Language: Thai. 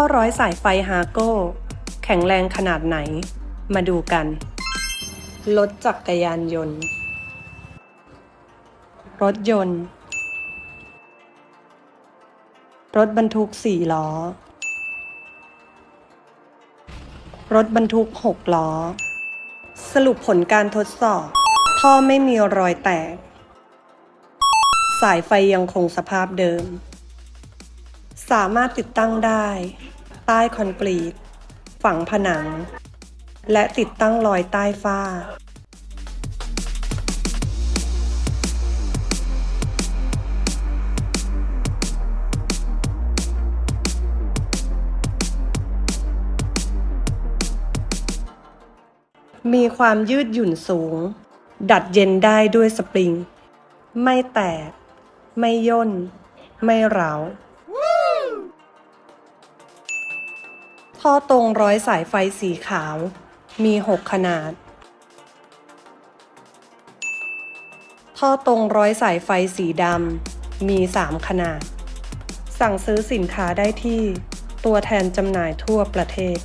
ท่อร้อยสายไฟฮาโก้ แข็งแรงขนาดไหน มาดูกัน รถจักรยานยนต์ รถยนต์ รถบรรทุกสี่ล้อ รถบรรทุกหกล้อ สรุปผลการทดสอบ ท่อไม่มีรอยแตก สายไฟยังคงสภาพเดิม สามารถติดตั้งได้ ใต้คอนกรีต ฝังผนัง และติดตั้งรอยใต้ฝ้า มีความยืดหยุ่นสูง ดัดเย็นได้ด้วยสปริง ไม่แตก ไม่ย่น ไม่ร้าว ท่อตรงร้อยสายไฟสีขาว มี 6 ขนาด ท่อตรงร้อยสายไฟสีดำมี 3 ขนาด สั่งซื้อสินค้าได้ที่ ตัวแทนจำหน่ายทั่วประเทศ